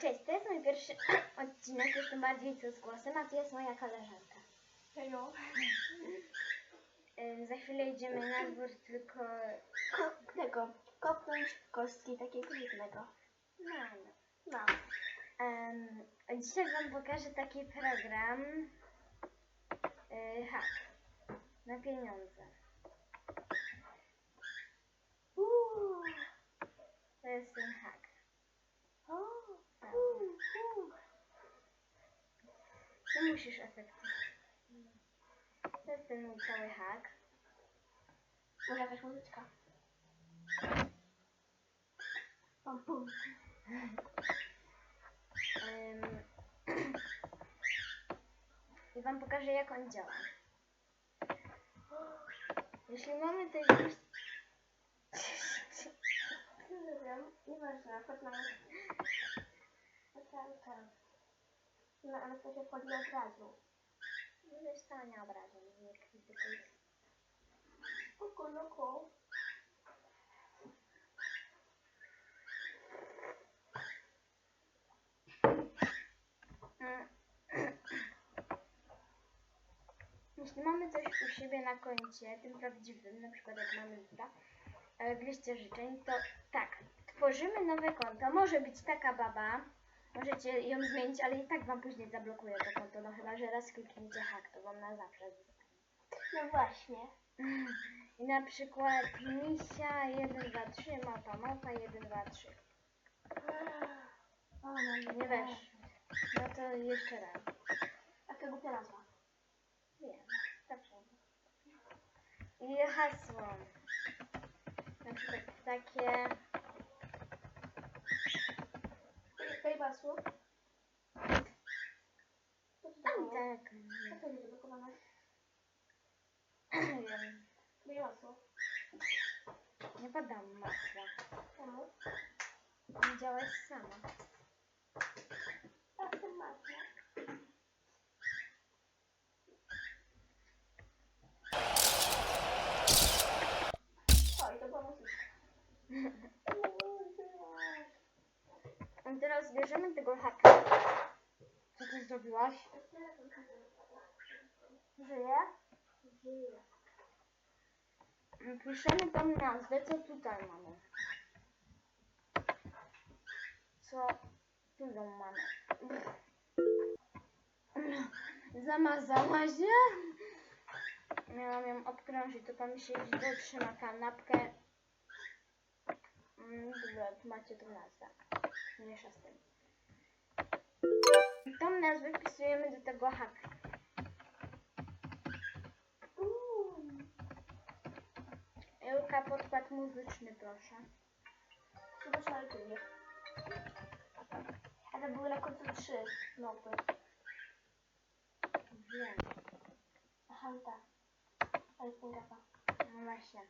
Cześć, to jest mój pierwszy odcinek, jestem bardziej z głosem, a to jest moja koleżanka. Hejo. Ym, Za chwilę idziemy na dwór, tylko... Ko tego, kopnąć kostki takiego jednego. No, no. No. Em, dzisiaj Wam pokażę taki program yy, hack na pieniądze. Uuu. To jest ten hack. O. Tak. Uuu, uuu. Nie musisz efektów. To jest ten mój cały hack. Może jakaś muzyczka? Pum, pum. Ym, I Wam pokażę jak on działa. Jeśli mamy już... Nie wiem, nieważne, Fortnite. Fortnite. No, ale to się wchodzi od razu. No wiesz co, nie obrażam, nie krytykuj. Oko, loko. Mm. Jeśli mamy coś u siebie na koncie, tym prawdziwym, na przykład jak mamy litra, e, w liście życzeń, to tak, tworzymy nowe konto. Może być taka baba, możecie ją zmienić, ale i tak wam później zablokuje to konto, no chyba, że raz klikniecie hack, to wam na zawsze. No właśnie. I na przykład misia 1, 2, 3, małpa, małpa 1, 2, 3. O, no Nie wiesz. No to jeszcze raz. Jaka głupia nazwa. Wiem, dobrze. I hasło. Na przykład takie. To Tam tak. Co to jest zablokowane? Nie wiem. Daj hasło. Nie podam masła. Czemu? Nie działaś sama. Tak, ten masło. O, i to była muzyczka. I teraz tego haka. Co ty zrobiłaś? Żyje? Żyje. Piszemy tą nazwę, co tutaj mamy. Co tu ją mamy? Zamazała się. Miałam ją obkrążyć, to pan się dotrzyma kanapkę. Dobra, macie tą nazwę. Mniejsza z tym. Tą nazwę wpisujemy do tego haka. Julka, podkład muzyczny, proszę. Zobacz na. A to były na końcu trzy noty. Wiem. Aha, tak. Ale jest. No właśnie.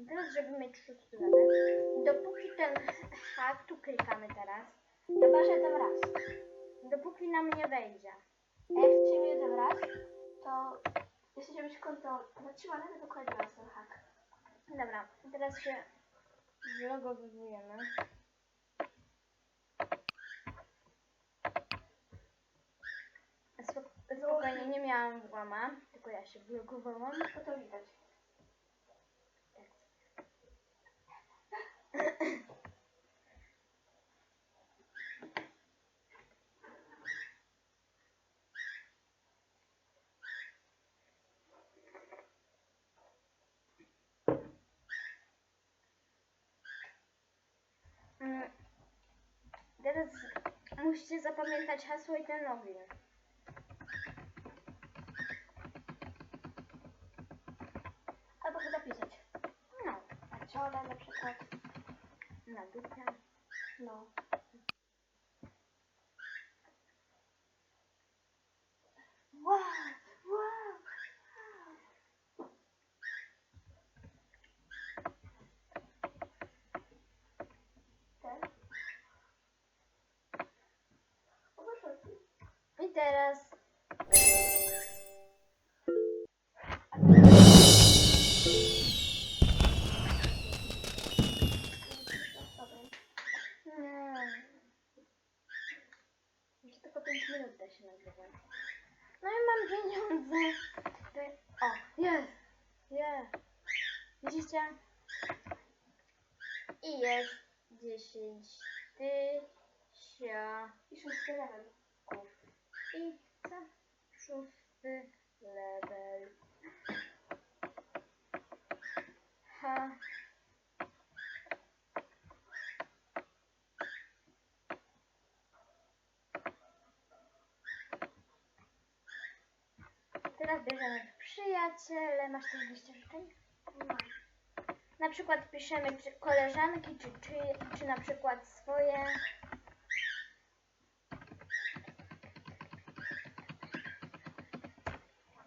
No. Teraz, żeby mieć szósty level, dopóki ten hak, tu klikamy teraz, Chyba, że jeden raz. dopóki nam nie wejdzie. A jak chcemy jeden raz, to jeśli chcecie mieć konto zatrzymane, to dokładnie raz ten hak. Dobra, teraz się zlogowujemy. Spok- Spokojnie, nie miałam włama, tylko ja się blokowałam. To to widać. Teraz musicie zapamiętać hasło i ten login. Albo się zapisać. No, Na czole na przykład. na dupę. No. Wow. teraz... Tylko minut da się. No i mam pieniądze. O, jest! Jest! Widzicie? I jest 10 tysięcy. I 6. I co? Szósty level. Ha. Teraz bierzemy przyjaciele. Masz też liście życzeń? Na przykład piszemy czy koleżanki, czy, czy, czy na przykład swoje.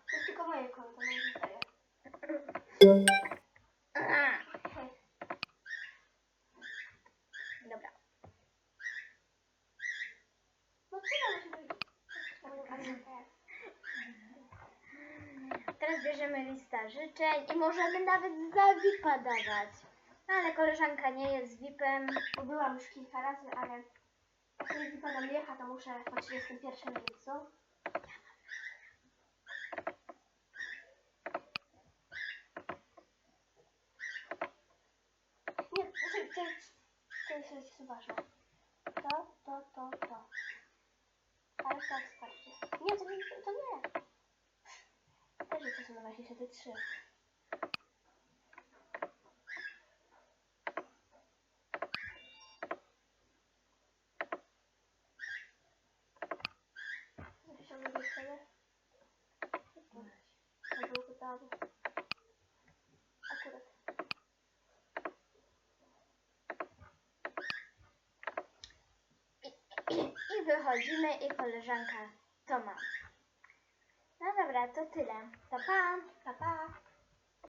To jest tylko moje konto, moje historie. Hej. Dobra. No. Teraz bierzemy lista życzeń i możemy nawet za VIP-a dawać. No, ale koleżanka nie jest VIP-em. Bo byłam już kilka razy, ale jak nie wypadam jecha, to muszę po 31 miejscu. Nie, muszę to, to jest jest ważne. To, to, to, to. Ale tak starczy. Nie, to nie, to nie. Też to są na razie te trzy. Wychodzimy i koleżanka to ma. No dobra, to tyle. To pa! Pa, pa.